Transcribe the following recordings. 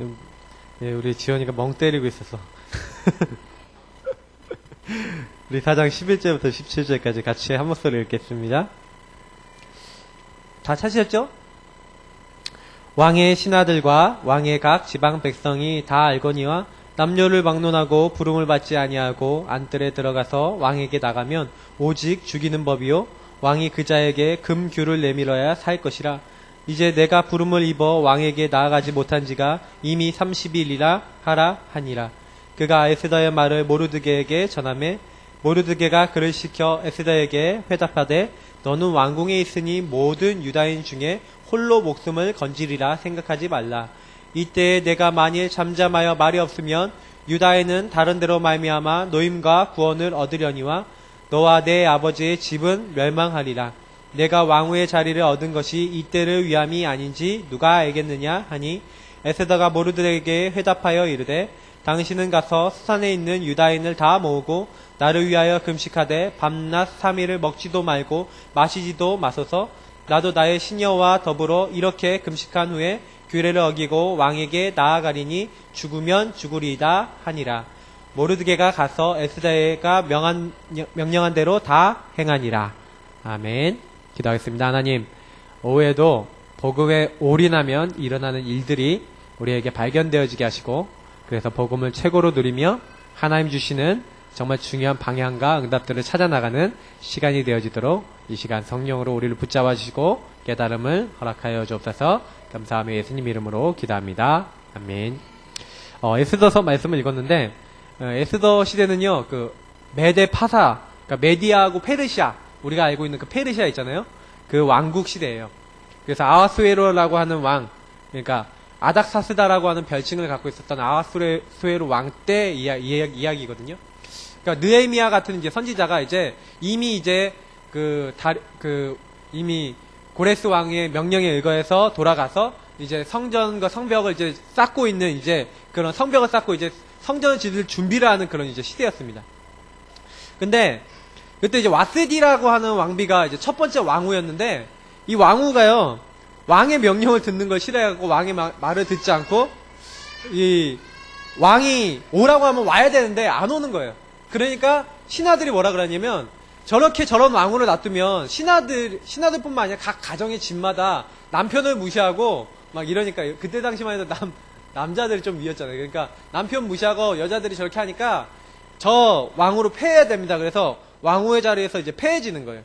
음, 예, 우리 지원이가 멍 때리고 있어서. 우리 4장 11절부터 17절까지 같이 한 목소리 읽겠습니다. 다 찾으셨죠? 왕의 신하들과 왕의 각 지방 백성이 다 알거니와 남녀를 막론하고 부름을 받지 아니하고 안뜰에 들어가서 왕에게 나가면 오직 죽이는 법이요 왕이 그자에게 금규를 내밀어야 살 것이라 이제 내가 부름을 입어 왕에게 나아가지 못한 지가 이미 30일이라 하라 하니라 그가 에스더의 말을 모르드게에게 전함에 모르드게가 그를 시켜 에스더에게 회답하되 너는 왕궁에 있으니 모든 유다인 중에 홀로 목숨을 건지리라 생각하지 말라. 이때에 내가 만일 잠잠하여 말이 없으면 유다에는 다른 데로 말미암아 노임과 구원을 얻으려니와 너와 내 아버지의 집은 멸망하리라. 내가 왕후의 자리를 얻은 것이 이때를 위함이 아닌지 누가 알겠느냐 하니 에스더가 모르드에게 회답하여 이르되 당신은 가서 수산에 있는 유다인을 다 모으고 나를 위하여 금식하되 밤낮 3일을 먹지도 말고 마시지도 마소서 나도 나의 시녀와 더불어 이렇게 금식한 후에 규례를 어기고 왕에게 나아가리니 죽으면 죽으리이다 하니라. 모르드게가 가서 에스더가 명한, 명령한 대로 다 행하니라. 아멘. 기도하겠습니다. 하나님, 오후에도 복음에 올인하면 일어나는 일들이 우리에게 발견되어지게 하시고 그래서 복음을 최고로 누리며 하나님 주시는 정말 중요한 방향과 응답들을 찾아 나가는 시간이 되어지도록 이 시간 성령으로 우리를 붙잡아 주시고 깨달음을 허락하여 주옵소서 감사하며 예수님 이름으로 기도합니다. 아멘. 어, 에스더서 말씀을 읽었는데 어, 에스더 시대는요 그 메데 파사 그러니까 메디아하고 페르시아 우리가 알고 있는 그 페르시아 있잖아요 그 왕국 시대예요. 그래서 아하수에로라고 하는 왕 그러니까 아닥사스다라고 하는 별칭을 갖고 있었던 아하수에로 왕때 이야, 이야기 거든요. 그러니까 느에미아 같은 이제 선지자가 이제 이미 이제 그, 다, 그 이미 고레스 왕의 명령에 의거해서 돌아가서 이제 성전과 성벽을 이제 쌓고 있는 이제 그런 성벽을 쌓고 이제 성전을 지을 준비를 하는 그런 이제 시대였습니다. 근데 그때 이제 와스디라고 하는 왕비가 이제 첫 번째 왕후였는데 이 왕후가요 왕의 명령을 듣는 걸 싫어해갖고 왕의 마, 말을 듣지 않고 이 왕이 오라고 하면 와야 되는데 안 오는 거예요. 그러니까 신하들이 뭐라 그러냐면 저렇게 저런 왕후를 놔두면 신하들 신하들뿐만 아니라 각 가정의 집마다 남편을 무시하고 막 이러니까 그때 당시만 해도 남 남자들이 좀 위였잖아요. 그러니까 남편 무시하고 여자들이 저렇게 하니까 저 왕후로 폐해야 됩니다. 그래서 왕후의 자리에서 이제 폐해지는 거예요.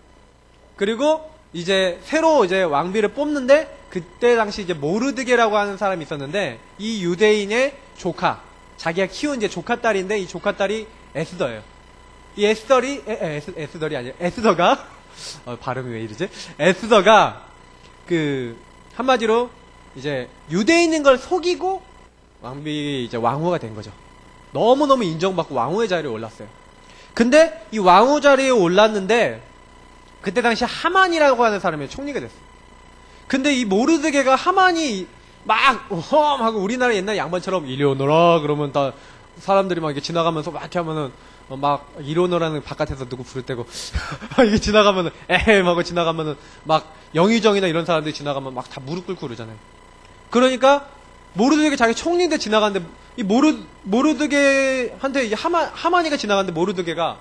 그리고 이제 새로 이제 왕비를 뽑는데 그때 당시 이제 모르드게라고 하는 사람이 있었는데 이 유대인의 조카 자기가 키운 이제 조카 딸인데 이 조카 딸이 에스더예요. 이 에스더리 에, 에, 에스, 에스더리 아니에요. 에스더가 어, 발음이 왜 이러지? 에스더가 그 한마디로 이제 유대인인 걸 속이고 왕비 이제 왕후가 된 거죠. 너무 너무 인정받고 왕후의 자리에 올랐어요. 근데 이 왕후 자리에 올랐는데 그때 당시 하만이라고 하는 사람이 총리가 됐어요. 근데 이 모르드게가 하만이 막 험 하고 우리나라 옛날 양반처럼 이리 오너라 그러면 다 사람들이 막 이렇게 지나가면서 막 이렇게 하면은 어, 막 이로너라는 바깥에서 누구 부를 때고 이게 지나가면은 에헴 하고 지나가면은 막 영의정이나 이런 사람들이 지나가면 막 다 무릎 꿇고 그러잖아요. 그러니까 모르드게 자기 총리인데 지나가는데 이 모르 모르드게한테 이제 하마 하마니가 지나가는데 모르드게가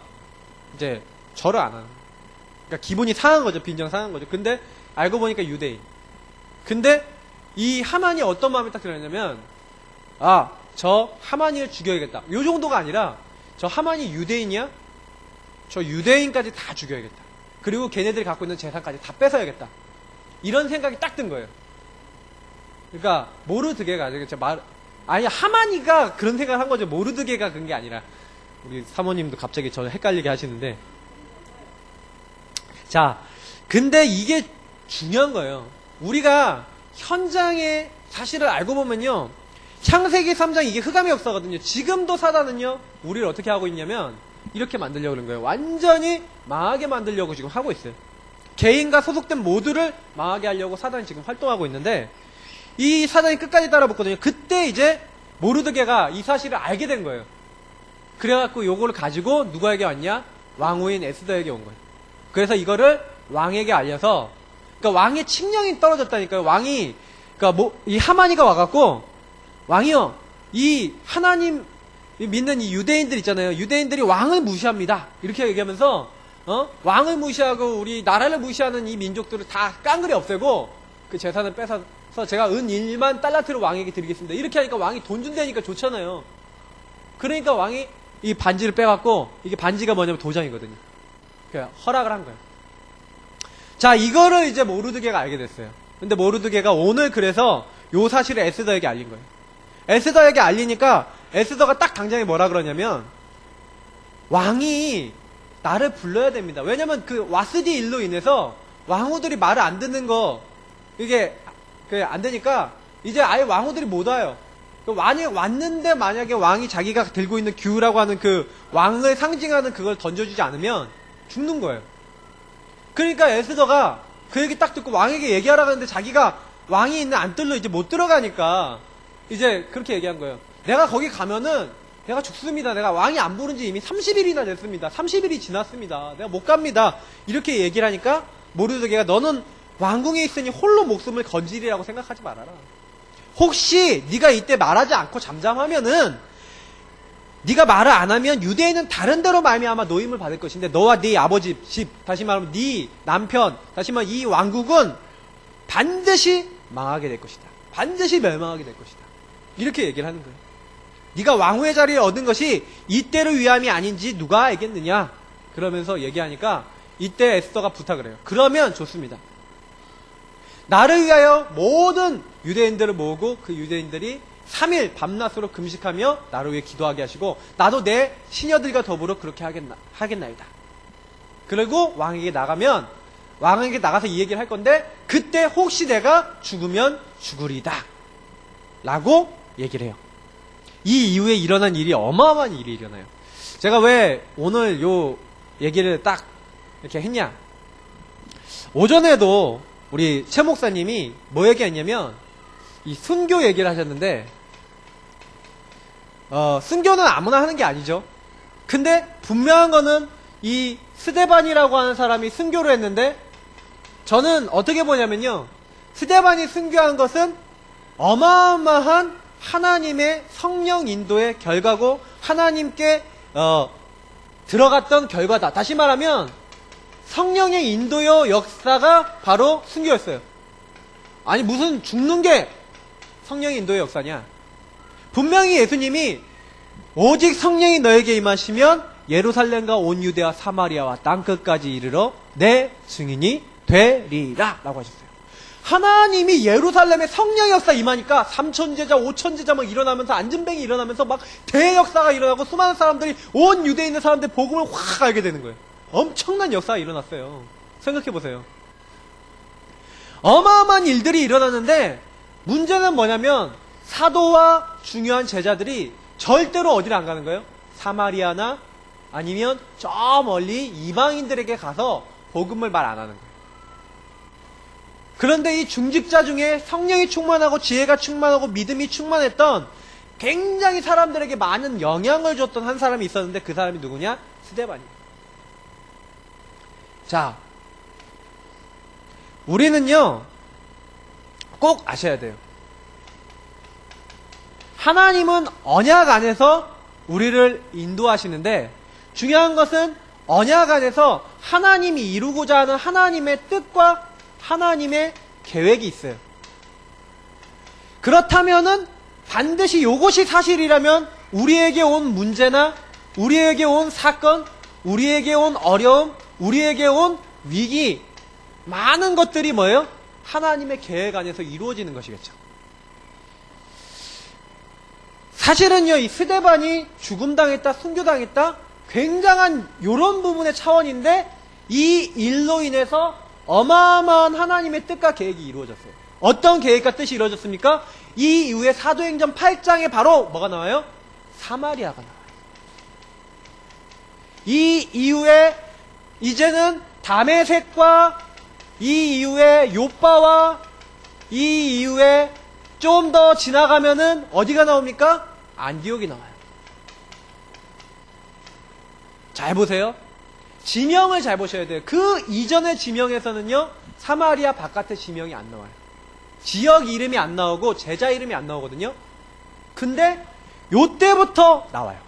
이제 절을 안 하는. 그러니까 기분이 상한 거죠. 빈정 상한 거죠. 근데 알고 보니까 유대인. 근데 이 하만이 어떤 마음이 딱 들었냐면 아 저 하만이를 죽여야겠다. 요 정도가 아니라 저 하만이 유대인이야? 저 유대인까지 다 죽여야겠다. 그리고 걔네들이 갖고 있는 재산까지 다 뺏어야겠다. 이런 생각이 딱 든 거예요. 그러니까 모르드게가 말 아니 하만이가 그런 생각을 한 거죠. 모르드게가 그런 게 아니라 우리 사모님도 갑자기 저 헷갈리게 하시는데 자 근데 이게 중요한 거예요. 우리가 현장의 사실을 알고 보면요. 창세기 3장 이게 흑암이 없어거든요. 지금도 사단은요. 우리를 어떻게 하고 있냐면 이렇게 만들려고 그런 거예요. 완전히 망하게 만들려고 지금 하고 있어요. 개인과 소속된 모두를 망하게 하려고 사단이 지금 활동하고 있는데 이 사단이 끝까지 따라붙거든요. 그때 이제 모르드게가 이 사실을 알게 된 거예요. 그래갖고 요거를 가지고 누구에게 왔냐? 왕후인 에스더에게 온 거예요. 그래서 이거를 왕에게 알려서 그러니까 왕의 칙령이 떨어졌다니까요. 왕이 그러니까 뭐 이 하마니가 와갖고 왕이요, 이 하나님 믿는 이 유대인들 있잖아요. 유대인들이 왕을 무시합니다. 이렇게 얘기하면서 어? 왕을 무시하고 우리 나라를 무시하는 이 민족들을 다 깡그리 없애고 그 재산을 뺏어 서 제가 은 1만 달라트를 왕에게 드리겠습니다. 이렇게 하니까 왕이 돈 준다니까 좋잖아요. 그러니까 왕이 이 반지를 빼갖고 이게 반지가 뭐냐면 도장이거든요. 그러니까 허락을 한 거예요. 자, 이거를 이제 모르드게가 알게 됐어요. 근데 모르드게가 오늘 그래서 요 사실을 에스더에게 알린 거예요. 에스더에게 알리니까 에스더가 딱 당장에 뭐라 그러냐면 왕이 나를 불러야 됩니다. 왜냐면 그 와스디 일로 인해서 왕후들이 말을 안 듣는 거 이게 그 안 되니까 이제 아예 왕후들이 못 와요. 그 왕이 왔는데 만약에 왕이 자기가 들고 있는 규라고 하는 그 왕을 상징하는 그걸 던져주지 않으면 죽는 거예요. 그러니까 에스더가 그 얘기 딱 듣고 왕에게 얘기하라고 하는데 자기가 왕이 있는 안뜰로 이제 못 들어가니까 이제 그렇게 얘기한 거예요. 내가 거기 가면은 내가 죽습니다. 내가 왕이 안 부른 지 이미 30일이나 됐습니다. 30일이 지났습니다. 내가 못 갑니다. 이렇게 얘기를 하니까 모르드게가 너는 왕궁에 있으니 홀로 목숨을 건지리라고 생각하지 말아라. 혹시 네가 이때 말하지 않고 잠잠하면은 네가 말을 안 하면 유대인은 다른 데로 말미암아 노임을 받을 것인데 너와 네 아버지 집 다시 말하면 네 남편 다시 말하면 이 왕국은 반드시 망하게 될 것이다. 반드시 멸망하게 될 것이다. 이렇게 얘기를 하는 거예요. 네가 왕후의 자리를 얻은 것이 이때를 위함이 아닌지 누가 알겠느냐? 그러면서 얘기하니까 이때 에스더가 부탁을 해요. 그러면 좋습니다. 나를 위하여 모든 유대인들을 모으고 그 유대인들이 3일 밤낮으로 금식하며 나를 위해 기도하게 하시고 나도 내 시녀들과 더불어 그렇게 하겠나, 하겠나이다. 그리고 왕에게 나가면 왕에게 나가서 이 얘기를 할 건데 그때 혹시 내가 죽으면 죽으리다. 라고 얘기를 해요. 이 이후에 일어난 일이 어마어마한 일이 일어나요. 제가 왜 오늘 요 얘기를 딱 이렇게 했냐? 오전에도 우리 최 목사님이 뭐 얘기했냐면 이 순교 얘기를 하셨는데 어, 순교는 아무나 하는 게 아니죠. 근데 분명한 거는 이 스데반이라고 하는 사람이 순교를 했는데 저는 어떻게 보냐면요. 스데반이 순교한 것은 어마어마한 하나님의 성령 인도의 결과고 하나님께 어, 들어갔던 결과다. 다시 말하면 성령의 인도요 역사가 바로 순교였어요. 아니 무슨 죽는 게 성령의 인도의 역사냐? 분명히 예수님이 오직 성령이 너에게 임하시면 예루살렘과 온 유대와 사마리아와 땅 끝까지 이르러 내 증인이 되리라 라고 하셨어요. 하나님이 예루살렘에 성령의 역사 임하니까 삼천 제자, 오천 제자 막 일어나면서 안전뱅이 일어나면서 막 대역사가 일어나고 수많은 사람들이 온 유대에 있는 사람들 복음을 확 알게 되는 거예요. 엄청난 역사가 일어났어요. 생각해 보세요. 어마어마한 일들이 일어났는데 문제는 뭐냐면 사도와 중요한 제자들이 절대로 어디를 안 가는 거예요? 사마리아나 아니면 저 멀리 이방인들에게 가서 복음을 말 안 하는 거예요. 그런데 이 중직자 중에 성령이 충만하고 지혜가 충만하고 믿음이 충만했던 굉장히 사람들에게 많은 영향을 줬던 한 사람이 있었는데 그 사람이 누구냐? 스데반이에요. 자, 우리는요, 꼭 아셔야 돼요. 하나님은 언약 안에서 우리를 인도하시는데 중요한 것은 언약 안에서 하나님이 이루고자 하는 하나님의 뜻과 하나님의 계획이 있어요. 그렇다면은 반드시 이것이 사실이라면 우리에게 온 문제나 우리에게 온 사건, 우리에게 온 어려움, 우리에게 온 위기, 많은 것들이 뭐예요? 하나님의 계획 안에서 이루어지는 것이겠죠. 사실은요, 이 스데반이 죽음당했다, 순교당했다, 굉장한 이런 부분의 차원인데, 이 일로 인해서 어마어마한 하나님의 뜻과 계획이 이루어졌어요. 어떤 계획과 뜻이 이루어졌습니까? 이 이후에 사도행전 8장에 바로 뭐가 나와요? 사마리아가 나와요. 이 이후에 이제는 다메색과 이 이후에 요빠와 이 이후에 좀 더 지나가면은 어디가 나옵니까? 안디옥이 나와요. 잘 보세요. 지명을 잘 보셔야 돼요. 그 이전의 지명에서는요, 사마리아 바깥의 지명이 안 나와요. 지역 이름이 안 나오고 제자 이름이 안 나오거든요. 근데 요때부터 나와요.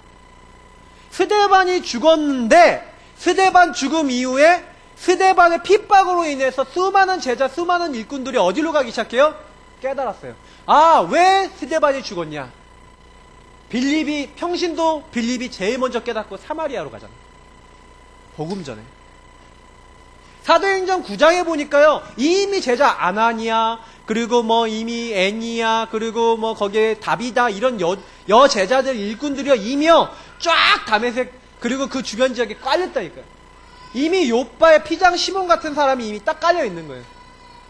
스데반이 죽었는데 스데반 죽음 이후에 스데반의 핍박으로 인해서 수많은 제자, 수많은 일꾼들이 어디로 가기 시작해요? 깨달았어요. 아, 왜 스데반이 죽었냐? 빌립이, 평신도 빌립이 제일 먼저 깨닫고 사마리아로 가잖아요. 복음 전에. 사도행전 9장에 보니까요, 이미 제자 아나니아, 그리고 뭐 이미 애니야, 그리고 뭐 거기에 다비다, 이런 여, 여 제자들 일꾼들이요, 이미요, 쫙 담에색, 그리고 그 주변 지역에 깔렸다니까요. 이미 요빠의 피장 시몬 같은 사람이 이미 딱 깔려 있는 거예요.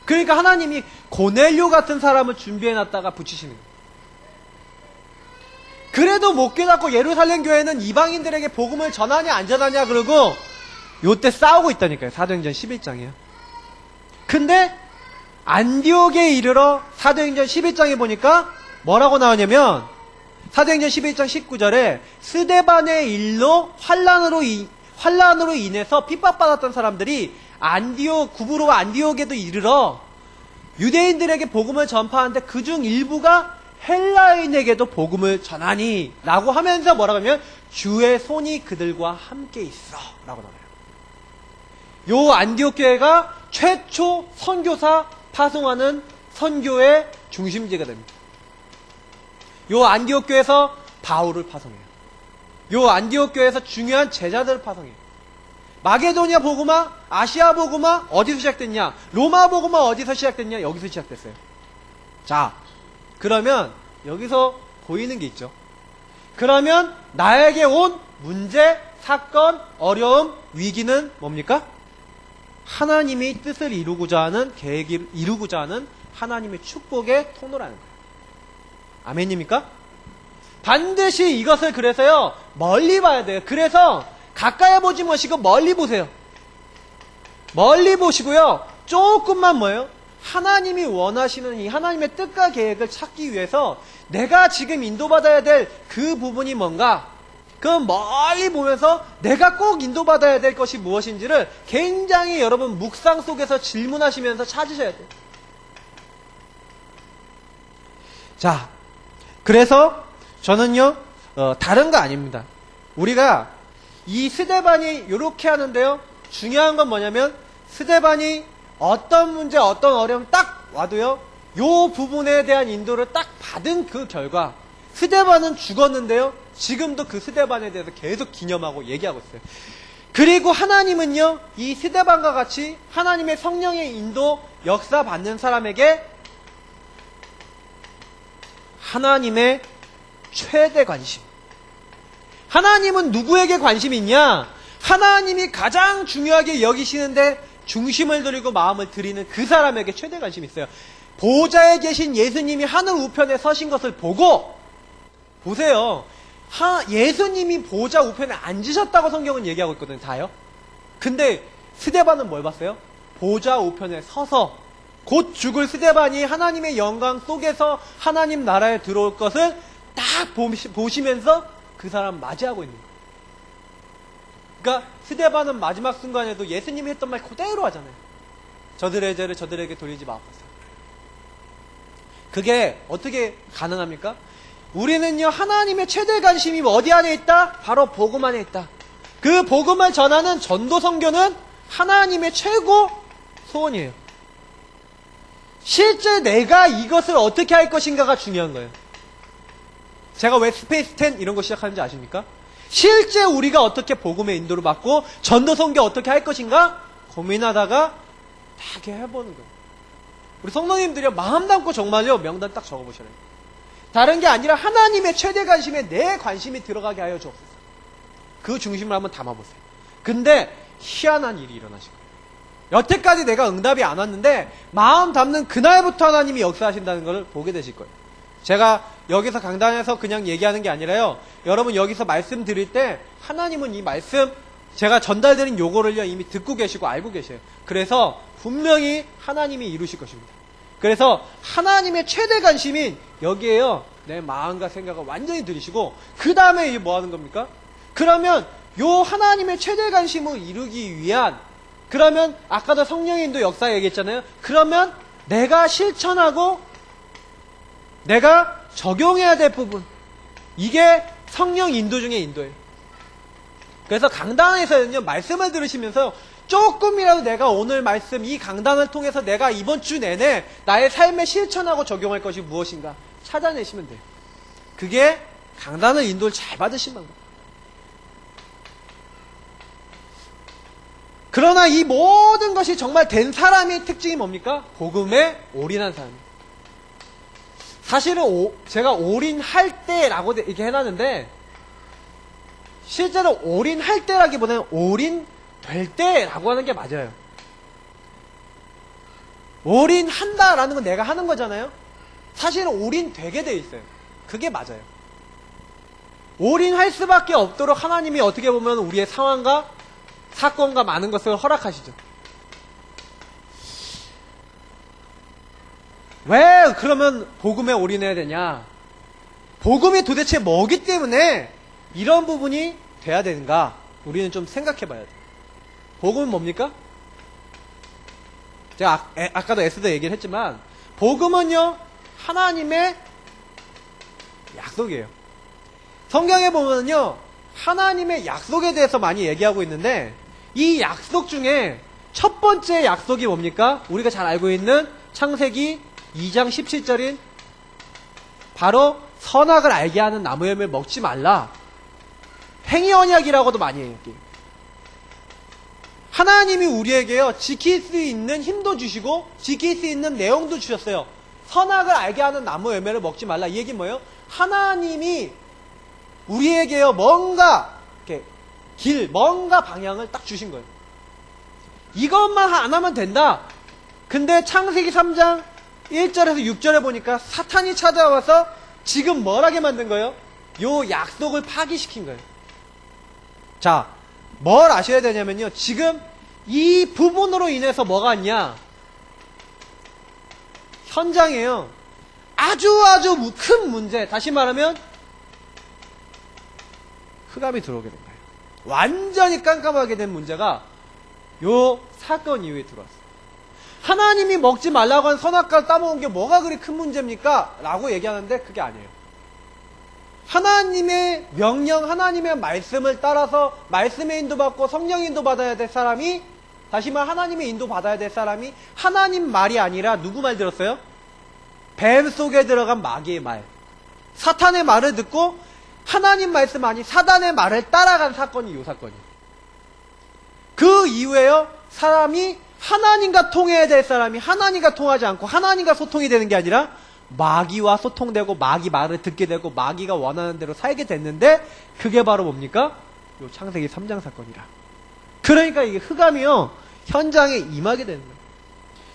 그러니까 하나님이 고넬료 같은 사람을 준비해 놨다가 붙이시는 거예요. 그래도 못 깨닫고 예루살렘 교회는 이방인들에게 복음을 전하냐 안 전하냐 그러고 요때 싸우고 있다니까요. 사도행전 11장이요. 근데 안디옥에 이르러 사도행전 11장에 보니까 뭐라고 나오냐면 사도행전 11장 19절에 스데반의 일로 환란으로 이, 환란으로 인해서 핍박받았던 사람들이 안디옥 구부로 안디옥에도 이르러 유대인들에게 복음을 전파하는데 그 중 일부가 헬라인에게도 복음을 전하니 라고 하면서 뭐라고 하면 주의 손이 그들과 함께 있어 라고 나와요. 요 안디옥 교회가 최초 선교사 파송하는 선교의 중심지가 됩니다. 요 안디옥 교회에서 바울을 파송해요. 요 안디옥 교회에서 중요한 제자들을 파송해요. 마게도니아 복음화, 아시아 복음화 어디서 시작됐냐? 로마 복음화 어디서 시작됐냐? 여기서 시작됐어요. 자, 그러면 여기서 보이는 게 있죠. 그러면 나에게 온 문제, 사건, 어려움, 위기는 뭡니까? 하나님이 뜻을 이루고자 하는 계획을 이루고자 하는 하나님의 축복의 통로라는 거예요. 아멘입니까? 반드시 이것을 그래서요 멀리 봐야 돼요. 그래서 가까이 보지 마시고 멀리 보세요. 멀리 보시고요 조금만 뭐예요? 하나님이 원하시는 이 하나님의 뜻과 계획을 찾기 위해서 내가 지금 인도받아야 될 그 부분이 뭔가 그 멀리 보면서 내가 꼭 인도받아야 될 것이 무엇인지를 굉장히 여러분 묵상 속에서 질문하시면서 찾으셔야 돼요. 자, 그래서 저는요, 어, 다른 거 아닙니다. 우리가 이 스데반이 이렇게 하는데요. 중요한 건 뭐냐면 스데반이 어떤 문제, 어떤 어려움 딱 와도요. 요 부분에 대한 인도를 딱 받은 그 결과 스데반은 죽었는데요. 지금도 그 스데반에 대해서 계속 기념하고 얘기하고 있어요. 그리고 하나님은요, 이 스데반과 같이 하나님의 성령의 인도 역사 받는 사람에게 하나님의 최대 관심. 하나님은 누구에게 관심이 있냐? 하나님이 가장 중요하게 여기시는데 중심을 들이고 마음을 들이는 그 사람에게 최대 관심이 있어요. 보좌에 계신 예수님이 하늘 우편에 서신 것을 보고 보세요. 하, 예수님이 보좌 우편에 앉으셨다고 성경은 얘기하고 있거든요. 다요. 근데 스데반은 뭘 봤어요? 보좌 우편에 서서 곧 죽을 스데반이 하나님의 영광 속에서 하나님 나라에 들어올 것을 딱 보시면서 그 사람 맞이하고 있는 거예요. 그러니까 스데반은 마지막 순간에도 예수님이 했던 말 그대로 하잖아요. 저들의 죄를 저들에게 돌리지 마옵소서. 그게 어떻게 가능합니까? 우리는요 하나님의 최대 관심이 어디 안에 있다? 바로 복음 안에 있다. 그 복음을 전하는 전도 선교는 하나님의 최고 소원이에요. 실제 내가 이것을 어떻게 할 것인가가 중요한 거예요. 제가 왜 스페이스 10 이런 거 시작하는지 아십니까? 실제 우리가 어떻게 복음의 인도를 받고 전도 선교 어떻게 할 것인가 고민하다가 딱 해보는 거예요. 우리 성도님들이 마음 담고 정말요 명단 딱 적어보셔야 돼요. 다른 게 아니라 하나님의 최대 관심에 내 관심이 들어가게 하여 주옵소서. 그 중심을 한번 담아보세요. 근데 희한한 일이 거예요. 여태까지 내가 응답이 안 왔는데 마음 담는 그날부터 하나님이 역사하신다는 것을 보게 되실 거예요. 제가 여기서 강단에서 그냥 얘기하는 게 아니라요. 여러분 여기서 말씀 드릴 때 하나님은 이 말씀 제가 전달드린 요거를요 이미 듣고 계시고 알고 계셔요. 그래서 분명히 하나님이 이루실 것입니다. 그래서 하나님의 최대 관심인 여기에요. 내 마음과 생각을 완전히 들이시고 그 다음에 뭐 하는 겁니까? 그러면 요 하나님의 최대 관심을 이루기 위한 그러면 아까도 성령의 인도 역사 얘기했잖아요. 그러면 내가 실천하고 내가 적용해야 될 부분. 이게 성령 인도 중에 인도예요. 그래서 강단에서는요, 말씀을 들으시면서 조금이라도 내가 오늘 말씀, 이 강단을 통해서 내가 이번 주 내내 나의 삶에 실천하고 적용할 것이 무엇인가 찾아내시면 돼요. 그게 강단을 인도를 잘 받으신 방법. 그러나 이 모든 것이 정말 된 사람의 특징이 뭡니까? 복음에 올인한 사람. 사실은 오- 제가 올인할 때라고 이렇게 해놨는데 실제로 올인할 때라기보다는 올인될 때라고 하는 게 맞아요. 올인한다라는 건 내가 하는 거잖아요. 사실은 올인되게 돼 있어요. 그게 맞아요. 올인할 수밖에 없도록 하나님이 어떻게 보면 우리의 상황과 사건과 많은 것을 허락하시죠. 왜 그러면 복음에 올인해야 되냐? 복음이 도대체 뭐기 때문에 이런 부분이 돼야 되는가? 우리는 좀 생각해 봐야 돼. 복음은 뭡니까? 제가 아, 에- 아까도 에스더 얘기를 했지만, 복음은요, 하나님의 약속이에요. 성경에 보면요, 하나님의 약속에 대해서 많이 얘기하고 있는데, 이 약속 중에 첫 번째 약속이 뭡니까? 우리가 잘 알고 있는 창세기 2장 17절인 바로 선악을 알게 하는 나무 열매를 먹지 말라. 행위 언약이라고도 많이 얘기해요. 하나님이 우리에게요, 지킬 수 있는 힘도 주시고, 지킬 수 있는 내용도 주셨어요. 선악을 알게 하는 나무 열매를 먹지 말라. 이 얘기 뭐예요? 하나님이 우리에게요, 뭔가, 길, 뭔가 방향을 딱 주신 거예요. 이것만 안 하면 된다. 근데 창세기 3장 1절에서 6절에 보니까 사탄이 찾아와서 지금 뭘 하게 만든 거예요? 요 약속을 파기시킨 거예요. 자, 뭘 아셔야 되냐면요. 지금 이 부분으로 인해서 뭐가 있냐? 현장에요. 아주 아주 무- 큰 문제. 다시 말하면 흑암이 들어오게 된 거예요. 완전히 깜깜하게 된 문제가 요 사건 이후에 들어왔어요. 하나님이 먹지 말라고 한 선악과를 따먹은 게 뭐가 그리 큰 문제입니까? 라고 얘기하는데 그게 아니에요. 하나님의 명령, 하나님의 말씀을 따라서 말씀의 인도받고 성령 인도받아야 될 사람이 다시 말 하나님의 인도받아야 될 사람이 하나님 말이 아니라 누구 말 들었어요? 뱀 속에 들어간 마귀의 말. 사탄의 말을 듣고 하나님 말씀 아니 사단의 말을 따라간 사건이 이 사건이에요. 그 이후에요, 사람이 하나님과 통해야 될 사람이 하나님과 통하지 않고 하나님과 소통이 되는 게 아니라 마귀와 소통되고 마귀 말을 듣게 되고 마귀가 원하는 대로 살게 됐는데 그게 바로 뭡니까? 요 창세기 3장 사건이라. 그러니까 이게 흑암이요, 현장에 임하게 되는 거예요.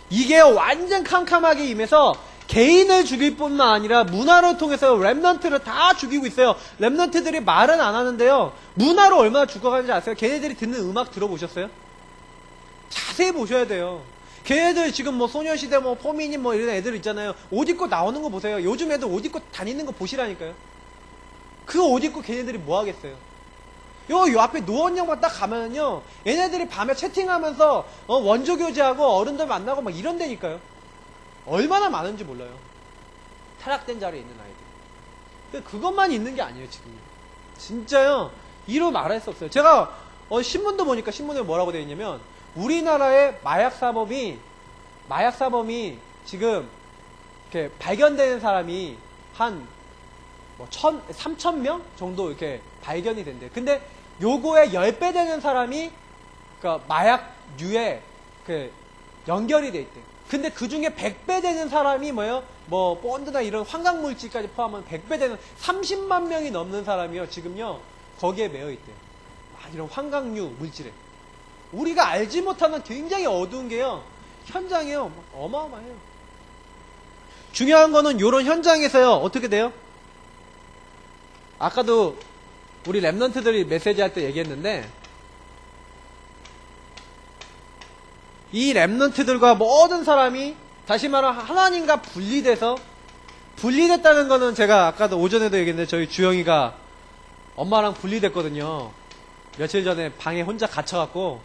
이게 완전 캄캄하게 임해서 개인을 죽일 뿐만 아니라 문화를 통해서 랩넌트를 다 죽이고 있어요. 랩넌트들이 말은 안 하는데요. 문화로 얼마나 죽어가는지 아세요? 걔네들이 듣는 음악 들어보셨어요? 자세히 보셔야 돼요. 걔네들 지금 뭐 소녀시대 뭐 포미닛 뭐 이런 애들 있잖아요. 옷 입고 나오는 거 보세요. 요즘 애들 옷 입고 다니는 거 보시라니까요. 그 옷 입고 걔네들이 뭐 하겠어요? 요, 요 앞에 노원역만 딱 가면은요, 얘네들이 밤에 채팅하면서, 어, 원조 교제하고 어른들 만나고 막 이런 데니까요. 얼마나 많은지 몰라요. 타락된 자리에 있는 아이들. 그것만 있는 게 아니에요, 지금. 진짜요, 이로 말할 수 없어요. 제가, 어, 신문도 보니까 신문에 뭐라고 되어 있냐면, 우리나라의 마약 사범이, 마약 사범이 지금, 이렇게 발견되는 사람이 한, 뭐, 천, 삼천 명 정도 이렇게 발견이 된대. 근데 요거에 10배 되는 사람이, 그 마약류에 그 연결이 돼 있대. 근데 그 중에 100배 되는 사람이 뭐예요? 뭐, 본드나 이런 환각물질까지 포함하면 100배 되는 30만 명이 넘는 사람이요. 지금요, 거기에 매여 있대. 막 이런 환각류 물질에. 우리가 알지 못하는 굉장히 어두운 게요, 현장이요. 막 어마어마해요. 중요한 거는 요런 현장에서요, 어떻게 돼요? 아까도 우리 랩런트들이 메시지 할 때 얘기했는데 이 랩런트들과 모든 사람이 다시 말하면 하나님과 분리돼서 분리됐다는 거는 제가 아까도 오전에도 얘기했는데 저희 주영이가 엄마랑 분리됐거든요. 며칠 전에 방에 혼자 갇혀갖고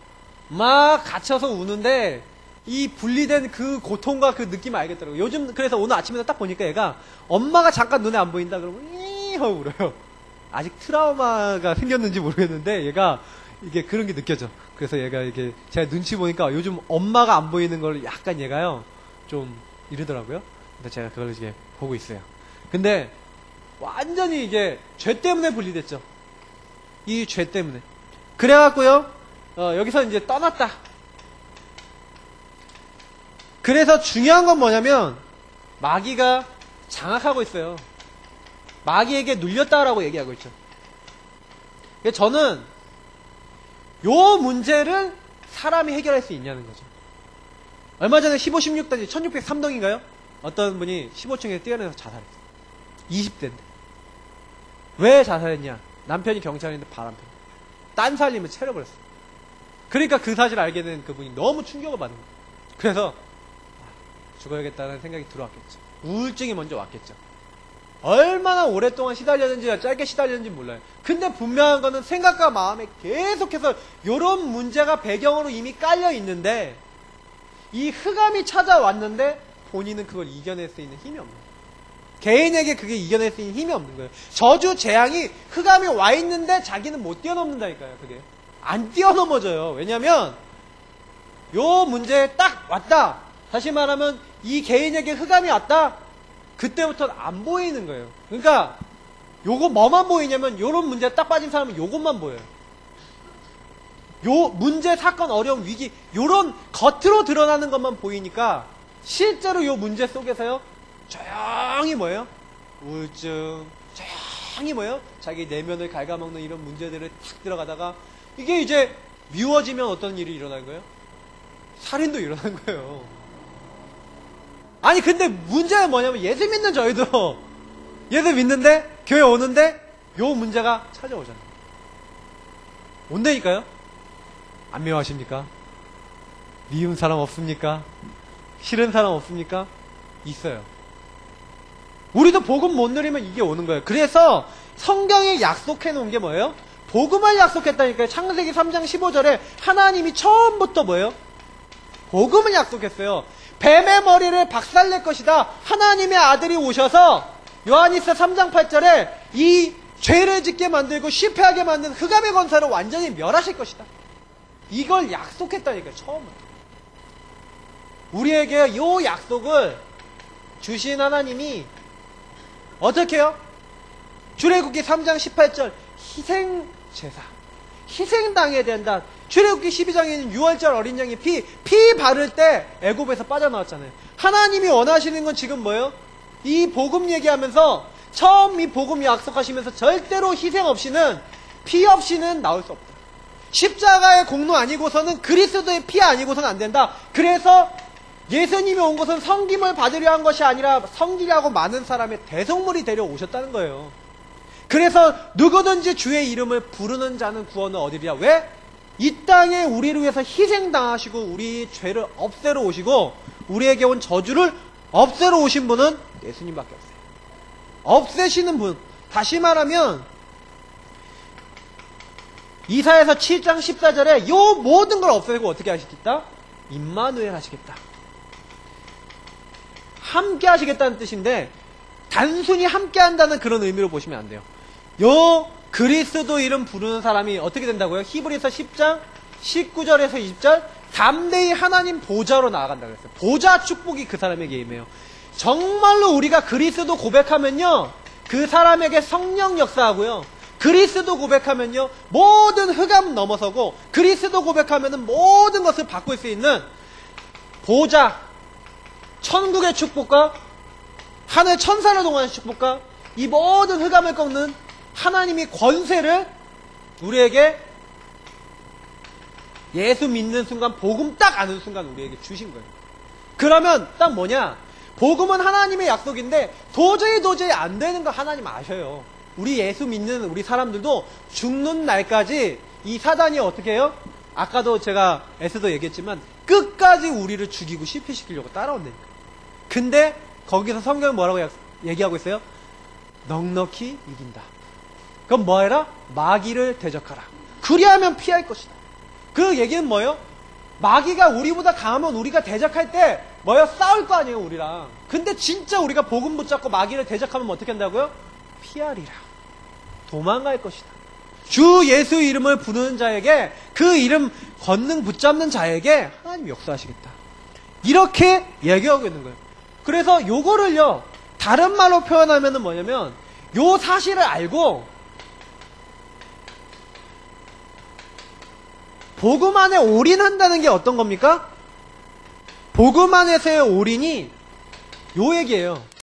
막 갇혀서 우는데 이 분리된 그 고통과 그 느낌 을 알겠더라고요. 요즘 그래서 오늘 아침에 딱 보니까 얘가 엄마가 잠깐 눈에 안 보인다 그러면 이 하고 울어요. 아직 트라우마가 생겼는지 모르겠는데 얘가 이게 그런 게 느껴져. 그래서 얘가 이게 제가 눈치 보니까 요즘 엄마가 안 보이는 걸 약간 얘가요 좀 이러더라고요. 근데 제가 그걸 이제 보고 있어요. 근데 완전히 이게 죄 때문에 분리됐죠. 이 죄 때문에. 그래갖고요 어, 여기서 이제 떠났다. 그래서 중요한 건 뭐냐면 마귀가 장악하고 있어요. 마귀에게 눌렸다라고 얘기하고 있죠. 저는 요 문제를 사람이 해결할 수 있냐는 거죠. 얼마 전에 15, 16단지 1603동인가요? 어떤 분이 15층에 뛰어내서 자살했어요. 20대인데. 왜 자살했냐? 남편이 경찰인데 바람펴. 딴 살림을 채려버렸어요. 그러니까 그 사실을 알게 된 그분이 너무 충격을 받는 거예요. 그래서 아, 죽어야겠다는 생각이 들어왔겠죠. 우울증이 먼저 왔겠죠. 얼마나 오랫동안 시달렸는지 짧게 시달렸는지 몰라요. 근데 분명한 거는 생각과 마음에 계속해서 이런 문제가 배경으로 이미 깔려 있는데 이 흑암이 찾아왔는데 본인은 그걸 이겨낼 수 있는 힘이 없는 거예요. 개인에게 그게 이겨낼 수 있는 힘이 없는 거예요. 저주 재앙이 흑암이 와 있는데 자기는 못 뛰어넘는다니까요. 그게 안 뛰어넘어져요. 왜냐하면 요 문제에 딱 왔다. 다시 말하면 이 개인에게 흑암이 왔다. 그때부터는 안 보이는 거예요. 그러니까 요거 뭐만 보이냐면 요런 문제에 딱 빠진 사람은 요것만 보여요. 요 문제, 사건, 어려움, 위기 요런 겉으로 드러나는 것만 보이니까 실제로 요 문제 속에서요 조용히 뭐예요? 우울증 조용히 뭐예요? 자기 내면을 갉아먹는 이런 문제들을 탁 들어가다가 이게 이제 미워지면 어떤 일이 일어난 거예요? 살인도 일어난 거예요. 아니 근데 문제는 뭐냐면 예수 믿는 저희도 예수 믿는데 교회 오는데 요 문제가 찾아오잖아요. 온다니까요? 안 미워하십니까? 미운 사람 없습니까? 싫은 사람 없습니까? 있어요. 우리도 복음 못 누리면 이게 오는 거예요. 그래서 성경에 약속해 놓은 게 뭐예요? 복음을 약속했다니까요. 창세기 3장 15절에 하나님이 처음부터 뭐예요? 복음을 약속했어요. 뱀의 머리를 박살낼 것이다. 하나님의 아들이 오셔서 요한이서 3장 8절에 이 죄를 짓게 만들고 실패하게 만든 흑암의 권사를 완전히 멸하실 것이다. 이걸 약속했다니까요. 처음부터. 우리에게 요 약속을 주신 하나님이 어떻게 해요? 출애굽기 3장 18절 희생 제사 희생당해야 된다. 출애굽기 12장에는 6월절 어린 양의 피, 피 바를 때 애굽에서 빠져나왔잖아요. 하나님이 원하시는 건 지금 뭐예요? 이 복음 얘기하면서 처음 이 복음 약속하시면서 절대로 희생 없이는 피 없이는 나올 수 없다. 십자가의 공로 아니고서는 그리스도의 피 아니고서는 안 된다. 그래서 예수님이 온 것은 성김을 받으려 한 것이 아니라 성기려고 많은 사람의 대성물이 되려 오셨다는 거예요. 그래서 누구든지 주의 이름을 부르는 자는 구원을 얻으리라. 왜? 이 땅에 우리를 위해서 희생당하시고 우리 죄를 없애러 오시고 우리에게 온 저주를 없애러 오신 분은 예수님밖에 없어요. 없애시는 분. 다시 말하면 이사에서 7장 14절에 요 모든 걸 없애고 어떻게 하시겠다? 임마누엘 하시겠다. 함께 하시겠다는 뜻인데 단순히 함께 한다는 그런 의미로 보시면 안 돼요. 요 그리스도 이름 부르는 사람이 어떻게 된다고요? 히브리서 10장 19절에서 20절 담대히 하나님 보좌로 나아간다 그랬어요. 보좌 축복이 그 사람에게 임해요. 정말로 우리가 그리스도 고백하면요. 그 사람에게 성령 역사하고요. 그리스도 고백하면요. 모든 흑암 넘어서고 그리스도 고백하면은 모든 것을 바꿀 수 있는 보좌 천국의 축복과 하늘 천사를 동하는 축복과 이 모든 흑암을 꺾는 하나님이 권세를 우리에게 예수 믿는 순간 복음 딱 아는 순간 우리에게 주신 거예요. 그러면 딱 뭐냐? 복음은 하나님의 약속인데 도저히 도저히 안 되는 거 하나님 아셔요. 우리 예수 믿는 우리 사람들도 죽는 날까지 이 사단이 어떻게 해요? 아까도 제가 에스도 얘기했지만 끝까지 우리를 죽이고 실패시키려고 따라온다니까. 근데 거기서 성경은 뭐라고 약- 얘기하고 있어요? 넉넉히 이긴다. 그럼 뭐해라? 마귀를 대적하라. 그리하면 피할 것이다. 그 얘기는 뭐예요? 마귀가 우리보다 강하면 우리가 대적할 때 뭐야 싸울 거 아니에요 우리랑. 근데 진짜 우리가 복음 붙잡고 마귀를 대적하면 뭐 어떻게 한다고요? 피하리라. 도망갈 것이다. 주 예수 이름을 부르는 자에게 그 이름 권능 붙잡는 자에게 하나님 역사하시겠다. 이렇게 얘기하고 있는 거예요. 그래서 요거를요 다른 말로 표현하면은 뭐냐면 요 사실을 알고 복음 안에 올인한다는 게 어떤 겁니까? 복음 안에서의 올인이 요 얘기예요.